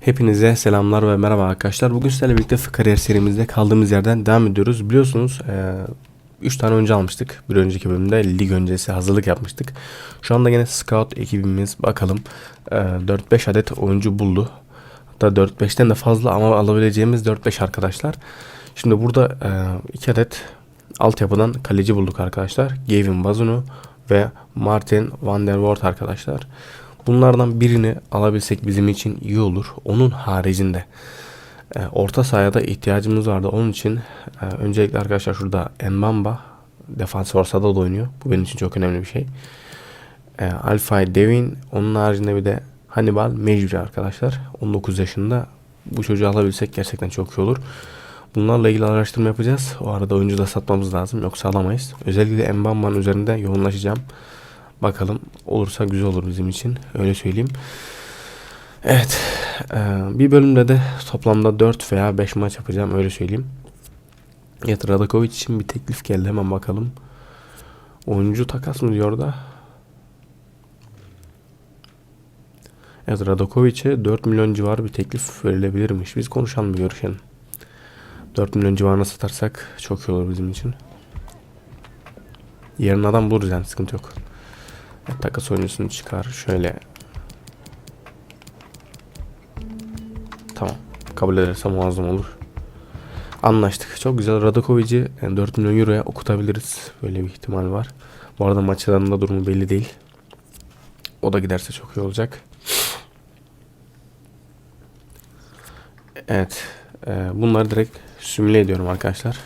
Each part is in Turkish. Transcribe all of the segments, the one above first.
Hepinize selamlar ve merhaba arkadaşlar. Bugün sizlerle birlikte kariyer serimizde kaldığımız yerden devam ediyoruz. Biliyorsunuz 3 tane oyuncu almıştık. Bir önceki bölümde lig öncesi hazırlık yapmıştık. Şu anda yine scout ekibimiz bakalım e, 4-5 adet oyuncu buldu. Hatta 4-5'ten de fazla ama alabileceğimiz 4-5 arkadaşlar. Şimdi burada 2 adet altyapıdan kaleci bulduk arkadaşlar. Gavin Bazunu ve Martin van der Voort arkadaşlar. Bunlardan birini alabilsek bizim için iyi olur. Onun haricinde e, orta sahaya ihtiyacımız vardı. Onun için e, öncelikle arkadaşlar şurada Mbamba defans orsada da oynuyor. Bu benim için çok önemli bir şey. E, Alfay Devin onun haricinde bir de Hannibal Mecburi arkadaşlar. 19 yaşında. Bu çocuğu alabilsek gerçekten çok iyi olur. Bunlarla ilgili araştırma yapacağız. O arada oyuncu da satmamız lazım. Yoksa alamayız. Özellikle Mbamba'nın üzerinde yoğunlaşacağım. Bakalım olursa güzel olur bizim için. Öyle söyleyeyim. Evet. e, bir bölümde de toplamda 4 veya 5 maç yapacağım. Öyle söyleyeyim. Evet Radakovic için bir teklif geldi. Hemen bakalım. Oyuncu takas mı diyor da? Evet Radakovic'e 4 milyon civarı bir teklif verilebilirmiş. Biz konuşalım bir görüşelim. 4 milyon civarına satarsak çok iyi olur bizim için. Yarın adam buluruz yani sıkıntı yok. Takas oyuncusunu çıkar. Şöyle. Tamam. Kabul edersem muazzam olur. Anlaştık. Çok güzel. Radakovic'i yani 4 milyon euroya okutabiliriz. Böyle bir ihtimal var. Bu arada maçlarının da durumu belli değil. O da giderse çok iyi olacak. Evet. e, bunları direkt simüle ediyorum arkadaşlar.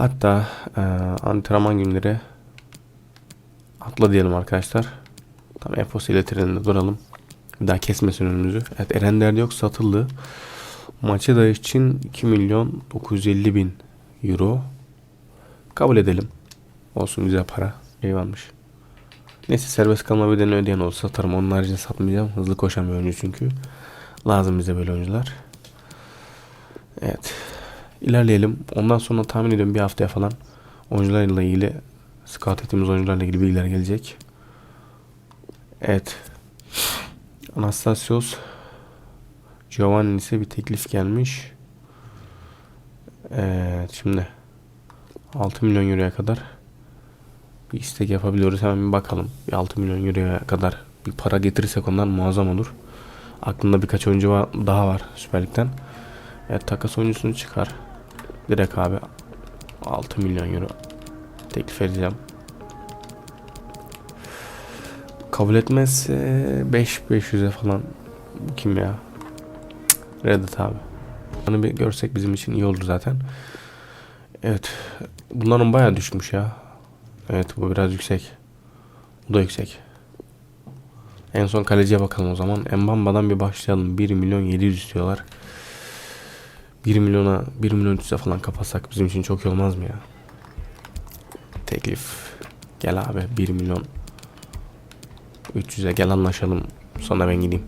Hatta e, antrenman günleri atla diyelim arkadaşlar. Tam Efos ile duralım. Bir daha kesmesin önümüzü. Evet Erenler yok satıldı. Maçı da için 2 milyon 950 bin euro. Kabul edelim. Olsun güzel para. Eyvalmış. Neyse serbest kalma bedelini ödeyen olsa satarım. Onun haricinde satmayacağım. Hızlı koşan bir oyuncu çünkü. Lazım bize böyle oyuncular. Evet. İlerleyelim. Ondan sonra tahmin ediyorum bir haftaya falan oyuncularla ilgili scout ettiğimiz oyuncularla ilgili bilgiler gelecek. Evet. Anastasios Giovanni ise bir teklif gelmiş. Evet şimdi 6 milyon euroya kadar bir istek yapabiliyoruz. Hemen bir bakalım. Bir 6 milyon euroya kadar bir para getirirsek ondan muazzam olur. Aklımda birkaç oyuncu daha var Süper Lig'den. Evet takas oyuncusunu çıkar. Direkt abi 6 milyon euro teklif edeceğim. Kabul etmezse 5 500'e falan kim ya? Reddit abi. Bunu bir görsek bizim için iyi olur zaten. Evet. Bunların bayağı düşmüş ya. Evet bu biraz yüksek. Bu da yüksek. En son kaleciye bakalım o zaman. Mbamba'dan bir başlayalım. 1 milyon 700 istiyorlar. 1 milyona 1 milyon 300'e falan kapatsak bizim için çok iyi olmaz mı ya? Teklif. Gel abi 1 milyon 300'e gel anlaşalım. Sonra ben gideyim.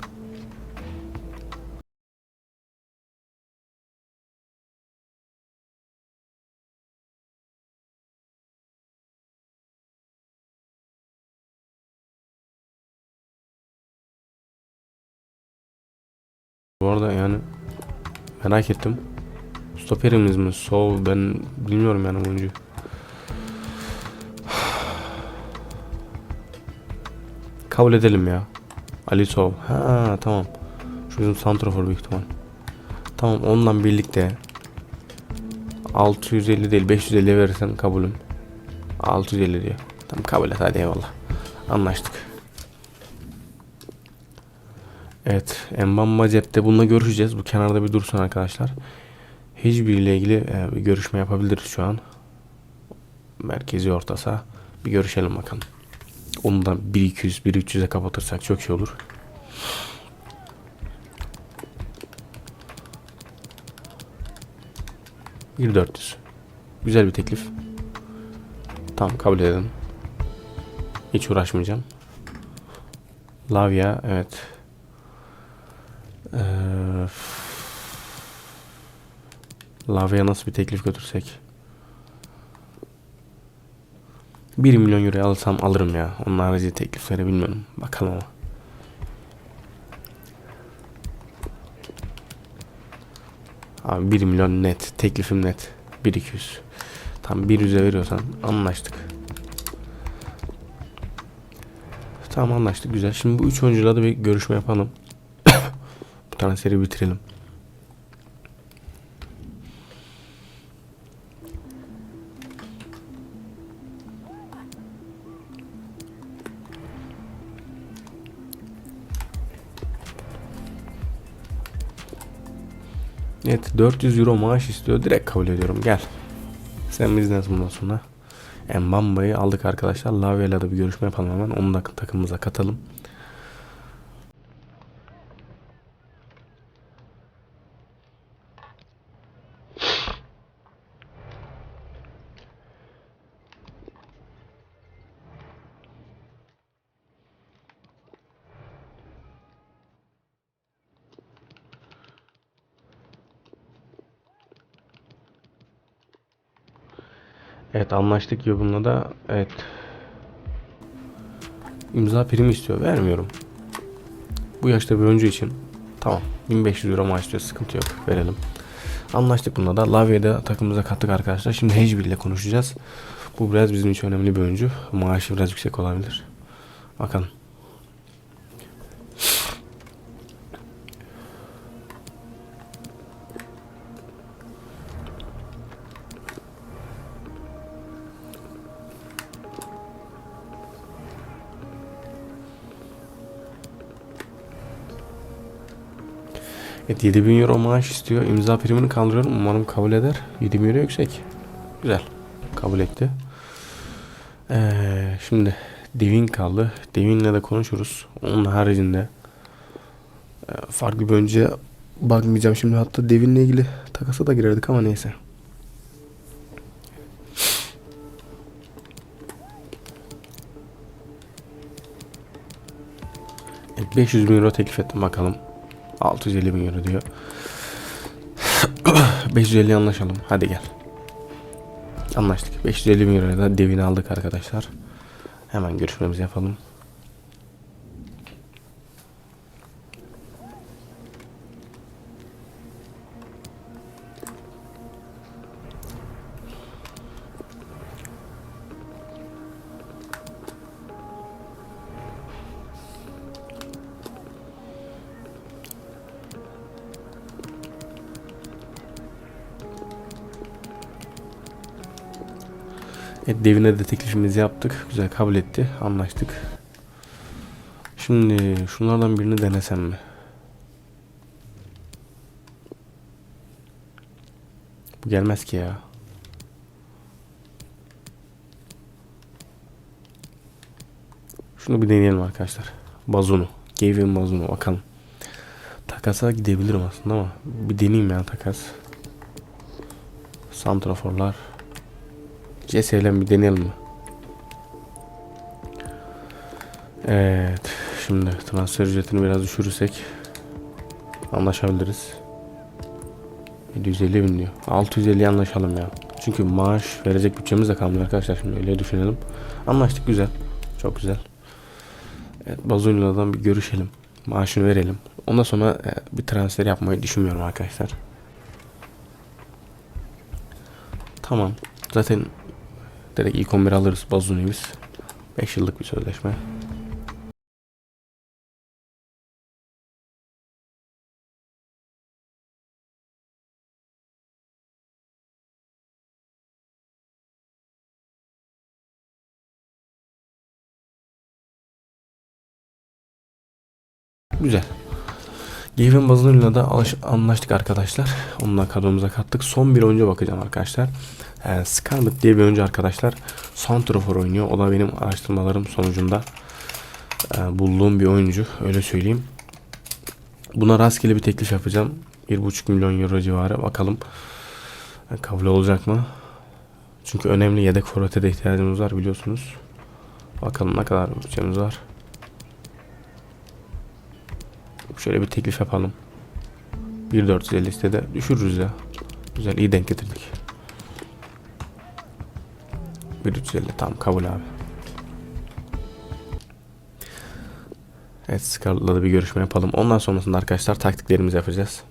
Bu arada yani merak ettim. Stoperimiz mi? Sol ben bilmiyorum yani oyuncu. Kabul edelim ya. Ali Sov. Ha tamam. Şu bizim santrafor büyük ihtimal. Tamam onunla birlikte 650 değil 550 verirsen kabulüm. 650 diyor. Tamam kabul et hadi eyvallah. Anlaştık. Evet. Mbamba cepte bununla görüşeceğiz. Bu kenarda bir dursun arkadaşlar. Hiçbiriyle ilgili e, bir görüşme yapabiliriz şu an. Merkezi ortasa. Bir görüşelim bakalım. Onu da 1200 1300'e kapatırsak çok iyi olur. Bir 400. Güzel bir teklif. Tamam kabul edelim. Hiç uğraşmayacağım. Lavia evet. Ee, Lavia'ya nasıl bir teklif götürsek? 1 milyon euro alsam alırım ya. Onun harici teklifleri bilmiyorum. Bakalım ama. Abi 1 milyon net. Teklifim net. 1200. Tam 100'e veriyorsan anlaştık. Tamam anlaştık güzel. Şimdi bu üç oyuncuyla da bir görüşme yapalım. Transferi bitirelim. Evet 400 euro maaş istiyor. Direkt kabul ediyorum. Gel. Sen bizden bundan sonra. Mbamba'yı aldık arkadaşlar. Lavia'yla da bir görüşme yapalım hemen. Onu da takımımıza katalım. Evet anlaştık ya bununla da. Evet. İmza primi istiyor. Vermiyorum. Bu yaşta bir oyuncu için. Tamam. 1500 euro maaş istiyor. Sıkıntı yok. Verelim. Anlaştık bununla da. Lavia'yı da takımımıza kattık arkadaşlar. Şimdi Hecbil ile konuşacağız. Bu biraz bizim için önemli bir oyuncu. Maaşı biraz yüksek olabilir. Bakalım. Evet 7000 euro maaş istiyor. İmza primini kaldırıyorum. Umarım kabul eder. 7000 euro yüksek. Güzel. Kabul etti. Ee, şimdi Devin kaldı. Devin'le de konuşuruz. Onun haricinde e, farklı bir önce bakmayacağım şimdi. Hatta Devin'le ilgili takasa da girerdik ama neyse. Evet, 500 bin euro teklif ettim bakalım. 650 bin euro diyor. 550 anlaşalım. Hadi gel. Anlaştık. 550 bin euroya da devini aldık arkadaşlar. Hemen görüşmemizi yapalım. Evet, devine de teklifimizi yaptık. Güzel kabul etti. Anlaştık. Şimdi şunlardan birini denesem mi? Bu gelmez ki ya. Şunu bir deneyelim arkadaşlar. Bazunu. Gavin Bazunu bakalım. Takasa gidebilirim aslında ama bir deneyeyim ya takas. Santraforlar. CS'yle bir deneyelim mi? Evet. Şimdi transfer ücretini biraz düşürürsek anlaşabiliriz. 750 bin diyor. 650 anlaşalım ya. Çünkü maaş verecek bütçemiz de kalmıyor arkadaşlar. Şimdi öyle düşünelim. Anlaştık güzel. Çok güzel. Evet, Bazunila'dan bir görüşelim. Maaşını verelim. Ondan sonra e, bir transfer yapmayı düşünmüyorum arkadaşlar. Tamam. Zaten direkt ilk 11 alırız Bazuni'yi biz. 5 yıllık bir sözleşme. Güzel. Gavin Bazın'la da anlaştık arkadaşlar. Onunla kadromuza kattık. Son bir oyuncu bakacağım arkadaşlar. Ee, Scarlett diye bir oyuncu arkadaşlar. Santrafor oynuyor. O da benim araştırmalarım sonucunda e, bulduğum bir oyuncu. Öyle söyleyeyim. Buna rastgele bir teklif yapacağım. 1,5 milyon euro civarı. Bakalım e, kabul olacak mı? Çünkü önemli yedek forvete de ihtiyacımız var biliyorsunuz. Bakalım ne kadar bütçemiz var. Şöyle bir teklif yapalım. 1.450 istede düşürürüz ya. Güzel iyi denk getirdik. 1350 tam kabul abi. Evet Scarlett'la da bir görüşme yapalım. Ondan sonrasında arkadaşlar taktiklerimizi yapacağız.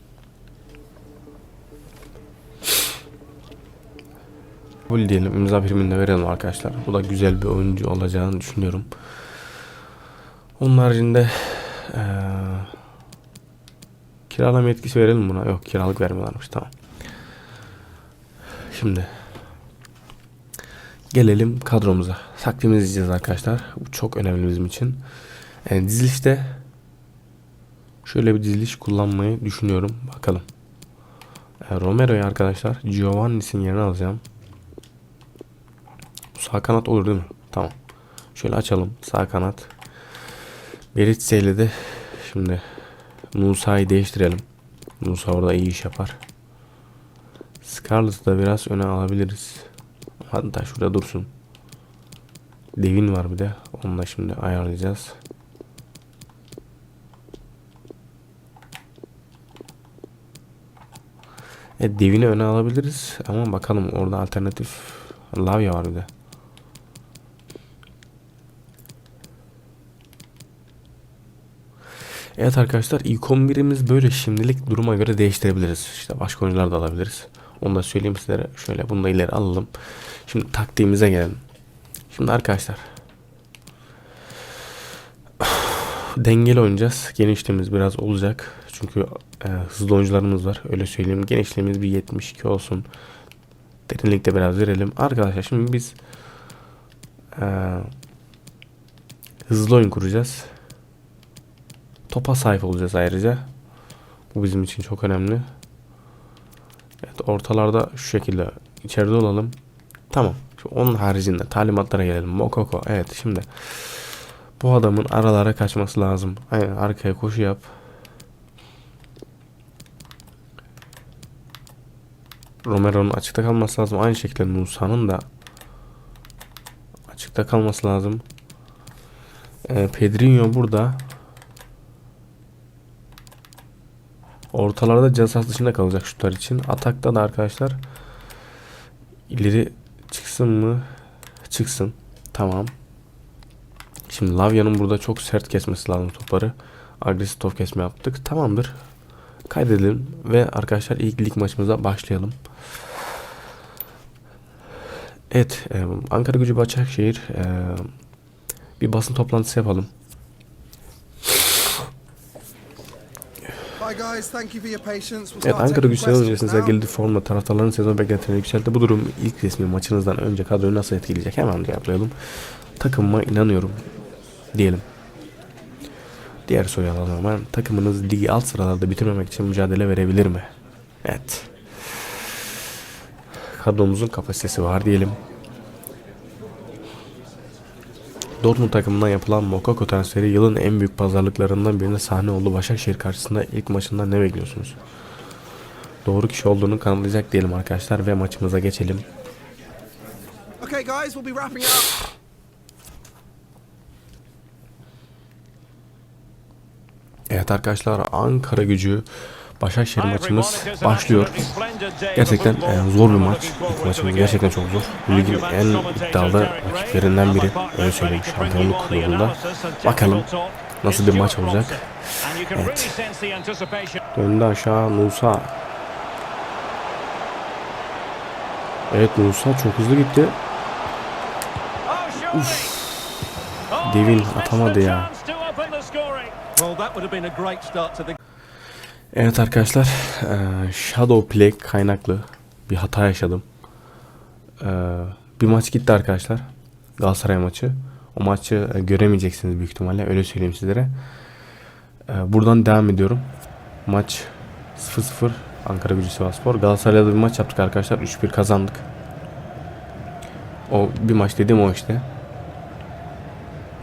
Kabul diyelim imza primini de verelim arkadaşlar. Bu da güzel bir oyuncu olacağını düşünüyorum. Onun haricinde eee kiralama yetkisi verelim buna. Yok kiralık vermiyorlarmış tamam. Şimdi gelelim kadromuza. Takvimimizi izleyeceğiz arkadaşlar. Bu çok önemli bizim için. Yani dizilişte şöyle bir diziliş kullanmayı düşünüyorum. Bakalım. E, Romero'yu arkadaşlar Giovanni'sin yerine alacağım. Sağ kanat olur değil mi? Tamam. Şöyle açalım. Sağ kanat. Beritse ile de şimdi Musa'yı değiştirelim. Musa orada iyi iş yapar. Scarlett'ı da biraz öne alabiliriz. Hatta şurada dursun. Devin var bir de. Onu da şimdi ayarlayacağız. E, Devin'i öne alabiliriz ama bakalım orada alternatif Lavia var bir de. Evet arkadaşlar ilk 11'imiz böyle şimdilik duruma göre değiştirebiliriz. İşte başka oyuncular da alabiliriz. Onu da söyleyeyim sizlere. Şöyle bunu da ileri alalım. Şimdi taktiğimize gelelim. Şimdi arkadaşlar. Dengeli oynayacağız. Genişliğimiz biraz olacak. Çünkü e, hızlı oyuncularımız var. Öyle söyleyeyim. Genişliğimiz bir 72 olsun. Derinlikte biraz verelim. Arkadaşlar şimdi biz e, hızlı oyun kuracağız. Topa sahip olacağız ayrıca. Bu bizim için çok önemli. Evet ortalarda şu şekilde içeride olalım. Tamam. Şimdi onun haricinde talimatlara gelelim. Mokoko. Evet şimdi bu adamın aralara kaçması lazım. Aynen arkaya koşu yap. Romero'nun açıkta kalması lazım. Aynı şekilde Musa'nın da açıkta kalması lazım. Ee, Pedrinho burada. Ortalarda ceza dışında kalacak şutlar için. Atakta da arkadaşlar ileri çıksın mı? Çıksın. Tamam. Şimdi Lavya'nın burada çok sert kesmesi lazım topları. Agresif top kesme yaptık. Tamamdır. Kaydedelim ve arkadaşlar ilk lig maçımıza başlayalım. Evet, e, Ankara Gücü Başakşehir e, bir basın toplantısı yapalım. Evet Ankara öncesinde now. sergilediği formla taraftarların sezon beklentilerini yükseltti. Bu durum ilk resmi maçınızdan önce kadroyu nasıl etkileyecek? Hemen cevaplayalım. Takımıma inanıyorum diyelim. Diğer soruyu alalım hemen. Takımınız ligi alt sıralarda bitirmemek için mücadele verebilir mi? Evet. Kadromuzun kapasitesi var diyelim. Dortmund takımından yapılan Mokoko transferi yılın en büyük pazarlıklarından birine sahne oldu. Başakşehir karşısında ilk maçından ne bekliyorsunuz? Doğru kişi olduğunu kanıtlayacak diyelim arkadaşlar ve maçımıza geçelim. Okay guys, we'll be wrapping up. Evet arkadaşlar Ankara gücü Başakşehir maçımız başlıyor. Gerçekten e, zor bir maç. İlk maçımız gerçekten çok zor. Bu ligin en iddialı rakiplerinden biri. Öyle söyleyeyim şampiyonluk yolunda. Bakalım nasıl bir maç olacak. Evet. Döndü aşağı Musa. Evet Musa çok hızlı gitti. Devin atamadı ya. Well, that would have been a great start to the Evet arkadaşlar, Shadow Play kaynaklı bir hata yaşadım. Bir maç gitti arkadaşlar. Galatasaray maçı. O maçı göremeyeceksiniz büyük ihtimalle. Öyle söyleyeyim sizlere. Buradan devam ediyorum. Maç 0-0 Ankara Gücü Sivasspor. Galatasaray'la bir maç yaptık arkadaşlar. 3-1 kazandık. O bir maç dediğim o işte.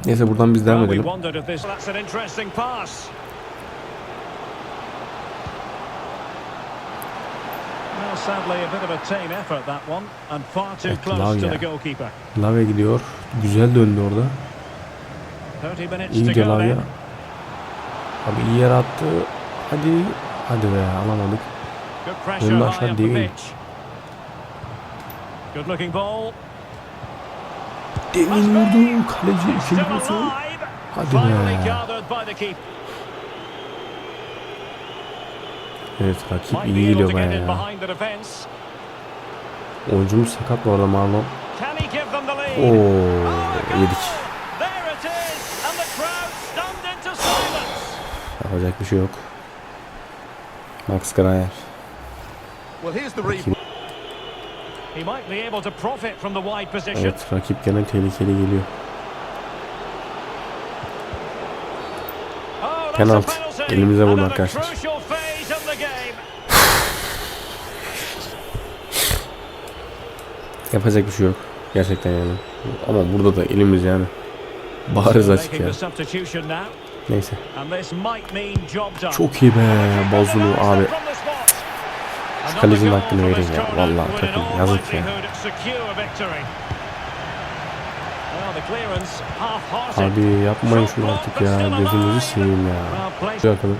Neyse buradan biz devam edelim. wondered if this. That's an interesting pass. Well, sadly, a bit of a tame effort that one, and far too Evet, close to Lavia. the goalkeeper. Lave gidiyor. Güzel döndü orada. 30 minutes İyi gidiyor Lavia. Abi iyi yere attı. Hadi. Hadi be alamadık. High aşağı değil. Good looking ball. Demin vurdu. Kaleci ikinci. Hadi be. gathered by the keeper. Evet rakip iyi geliyor baya ya. Oyuncumuz sakat bu arada Marlon. Can he give them the lead? Oo Oh, yedik. Yapacak bir şey yok. Max Grayer. Evet rakip gene tehlikeli geliyor. Oh, Penaltı. Elimize vurdu arkadaşlar. crucial phase of the game. Yapacak bir şey yok. Gerçekten yani. Ama burada da elimiz yani. Bariz açık ya. Neyse. Çok iyi be Bazulu abi. Another kalecinin hakkını verin ya. in takım yazık ya. Abi yapmayın şunu artık ya. Gözünüzü seveyim ya. Şuraya bakalım.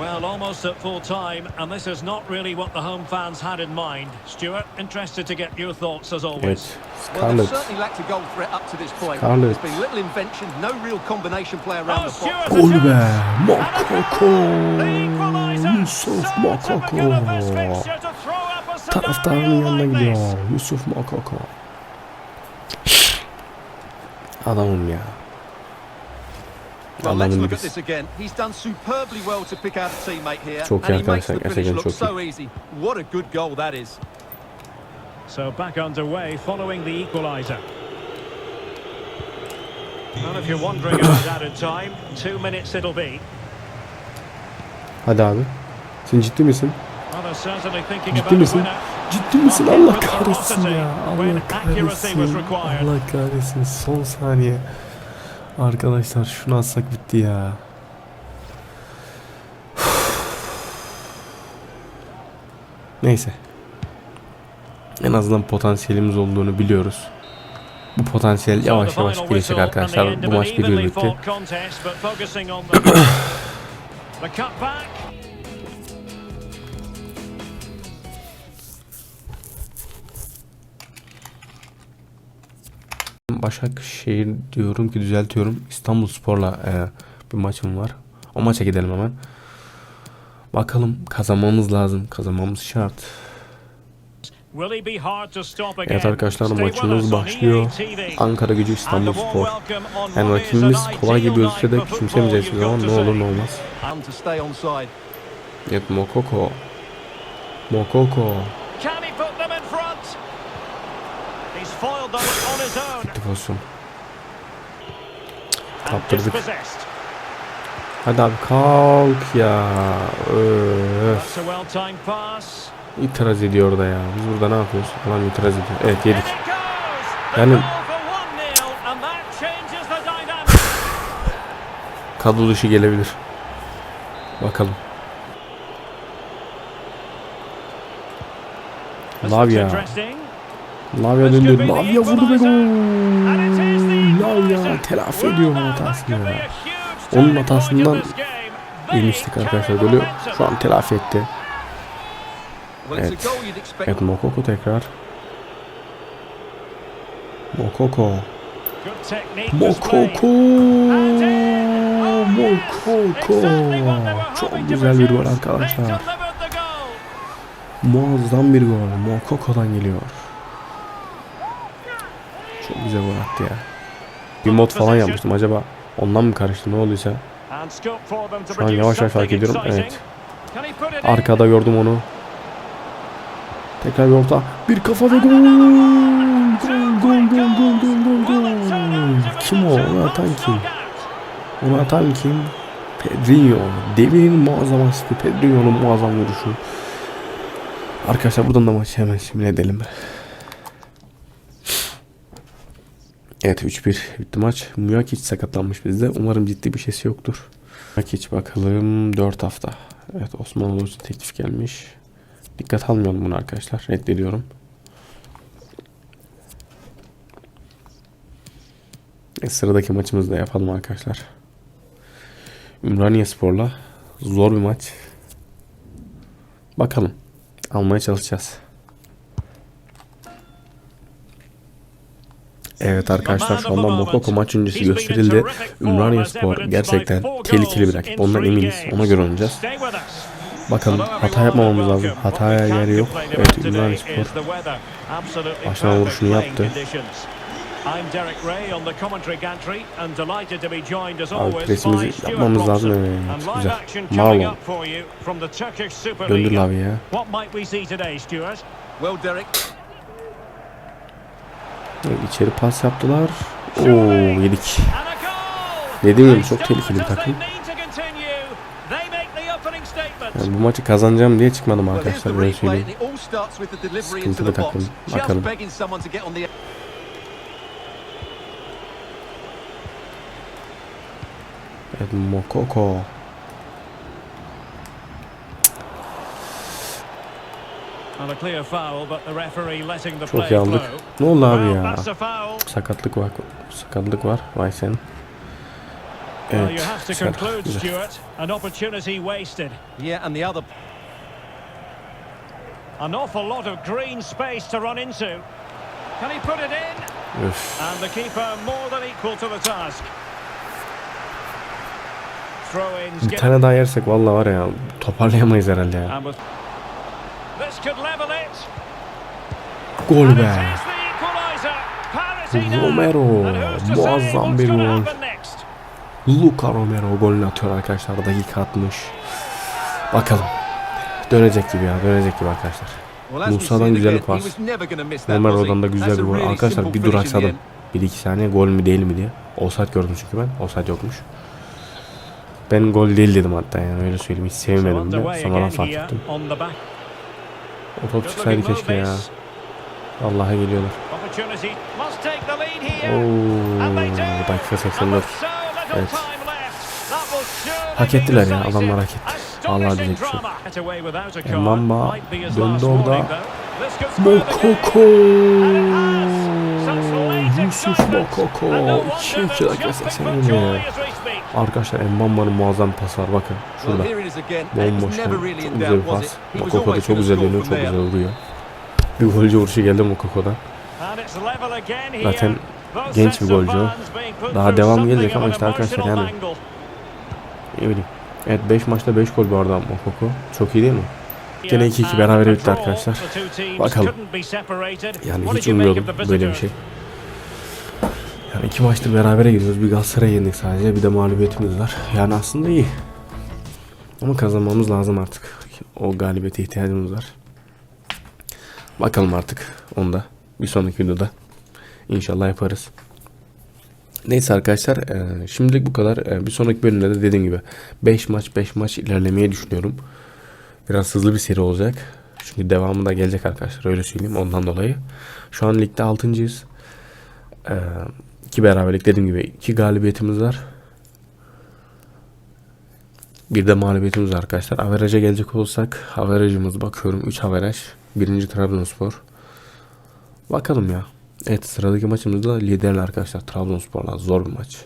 Well, almost at full time, and this is not really what the home fans had in mind. Stuart, interested to get your thoughts as always. Well, they've certainly lacked a goal threat up to this point. Scarlett. There's been little invention, no real combination play Oh, around the box. Stuart, Gol a be. Mokoko. Yusuf So typical of this Mokoko. fixture to throw up a Taraftarın yanına gidiyor. Yusuf Mokoko. Adamım ya. Well, let's Adamın look at birisi. this again. He's done superbly well to pick out a teammate here. Çok iyi and he makes the arkadaşlar, gerçekten look çok so easy. What a good goal that is. So back underway following the equaliser. And if you're wondering about added time, two minutes it'll be. Hadi abi. Sen ciddi misin? Ciddi misin? Ciddi misin? Allah kahretsin ya. Allah kahretsin. Allah kahretsin. Son saniye. Arkadaşlar şunu atsak bitti ya. Neyse. En azından potansiyelimiz olduğunu biliyoruz. Bu potansiyel yavaş yavaş the arkadaşlar. Bu maç bir evenly Başakşehir diyorum ki düzeltiyorum. İstanbul Spor'la e, bir maçım var. O maça gidelim hemen. Bakalım kazanmamız lazım. Kazanmamız şart. Evet arkadaşlar maçımız başlıyor. TV. Ankara gücü İstanbul Spor. Yani rakibimiz kolay gibi gözükse de küçümsemeyeceğiz zaman ne olur ne olmaz. Evet Mokoko. Mokoko. And Kaptırdık. Hadi abi kalk ya. Öf. İtiraz ediyor da ya. Biz burada ne yapıyoruz? Adam itiraz ediyor. Evet yedik. Yani- goal for 1-0 and that changes the dynamic. Kadro dışı gelebilir. Bakalım. This looks Could döndü. Lavia vurdu ve gol. Lavia equaliser. telafi ediyor hatasını ya. Onun hatasından yemiştik arkadaşlar golü. Şu an telafi etti. Evet. Evet Mokoko tekrar. Mokoko. Mokoko. Mokoko. Çok güzel bir gol arkadaşlar. Muazzam bir gol. Mokoko'dan geliyor. Çok güzel ya. Bir mod falan yapmıştım. Acaba ondan mı karıştı ne olduysa. Şu an yavaş yavaş fark ediyorum. Evet. Arkada gördüm onu. Tekrar bir orta. Bir kafa ve gol. Gol gol gol gol gol gol gol. Kim o? Onu atan kim? Onu atan kim? Pedrinho. Demir'in muazzam asisti. Pedrinho'nun muazzam vuruşu. Arkadaşlar buradan da maçı hemen simüle edelim. Evet 3-1 bitti maç. Mujakic sakatlanmış bizde. Umarım ciddi bir şeysi yoktur. Mujakic bakalım 4 hafta. Evet Osmanoğlu için teklif gelmiş. Dikkat almayalım bunu arkadaşlar. Reddediyorum. E, sıradaki maçımızı da yapalım arkadaşlar. Ümraniye Spor'la zor bir maç. Bakalım. Almaya çalışacağız. Evet arkadaşlar şu anda Mokoko maç öncesi gösterildi. Ümraniye Spor gerçekten tehlikeli bir rakip. Ondan eminiz. Ona göre oynayacağız. Bakalım hata yapmamamız lazım. Hataya yer yok. Evet Ümraniye Spor başlama vuruşunu yaptı. Abi presimizi yapmamız lazım. Evet, güzel. Marlon. Döndür Lavi ya. What might we see today, Stuart? Well, Derek, Evet, İçeri pas yaptılar. Oo yedik. Dediğim gibi çok tehlikeli bir takım. Yani bu maçı kazanacağım diye çıkmadım arkadaşlar böyle söyleyeyim. and it all starts with the delivery into Sıkıntılı the box. takım. Just Bakalım. begging someone to get on the Evet Mokoko. And a clear foul, but the referee letting the Çok play iyi aldık. flow. Ne oldu abi ya? Sakatlık var. Sakatlık var. Vay sen. Well, Evet. you have to güzel, conclude, güzel. Stuart. An opportunity wasted. Yeah, and the other An awful lot of green space to run into. Can he put it in? Üf. And the keeper more than equal to the task. Bir tane daha yersek vallahi var ya toparlayamayız herhalde ya. Gol be. Romero, muazzam bir gol. Luka Romero golünü atıyor arkadaşlar. Dakika 60. Bakalım. Dönecek gibi ya. Dönecek gibi arkadaşlar. Musa'dan güzel bir pas. oradan da güzel bir gol. Arkadaşlar bir duraksadım. end. 1-2 saniye gol mü değil mi diye. Offside gördüm çünkü ben. Offside yokmuş. Ben gol değil dedim hatta yani öyle söyleyeyim. Hiç sevmedim de. Sonradan fark ettim. O top çıksaydı keşke ya. Vallahi geliyorlar. Oo, dakika And 84. with so little Evet. Hak ettiler ya, adamlar hak etti. Vallahi diyecek bir şey yok. drama. Get away without a card. Mbamba Might be his döndü orada. Mokoko. Yusuf. Mokoko. And no wonder 2 they're 2 dakika jumping 80 for Arkadaşlar Mbamba'nın muazzam pası var bakın. Şurada. really çok güzel bir pas. Mokoko da çok güzel dönüyor, çok güzel vuruyor. Bir golcü vuruşu geldi Mokoko'dan. Zaten genç bir golcü. Daha devam gelecek ama işte arkadaşlar yani. Ne bileyim. Evet 5 maçta 5 gol bu arada Mokoko. Çok iyi değil mi? Gene 2-2 berabere bitti arkadaşlar. Bakalım. Yani hiç ummuyordum böyle bir şey. Yani iki maçtır berabere gidiyoruz. Bir Galatasaray'a yendik sadece. Bir de mağlubiyetimiz var. Yani aslında iyi. Ama kazanmamız lazım artık. O galibiyete ihtiyacımız var. Bakalım artık onda. Bir sonraki videoda. İnşallah yaparız. Neyse arkadaşlar eee, şimdilik bu kadar. Eee, bir sonraki bölümde de dediğim gibi 5 maç 5 maç ilerlemeyi düşünüyorum. Biraz hızlı bir seri olacak. Çünkü devamı da gelecek arkadaşlar öyle söyleyeyim ondan dolayı. Şu an ligde 6.yız. Ee, iki beraberlik dediğim gibi iki galibiyetimiz var. Bir de mağlubiyetimiz var arkadaşlar. Average'a gelecek olursak average'ımız bakıyorum 3 averaj. Birinci Trabzonspor. Bakalım ya. Evet sıradaki maçımız da liderle arkadaşlar. Trabzonspor'la zor bir maç.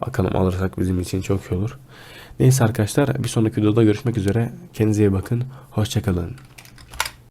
Bakalım alırsak bizim için çok iyi olur. Neyse arkadaşlar bir sonraki videoda görüşmek üzere. Kendinize iyi bakın. Hoşçakalın.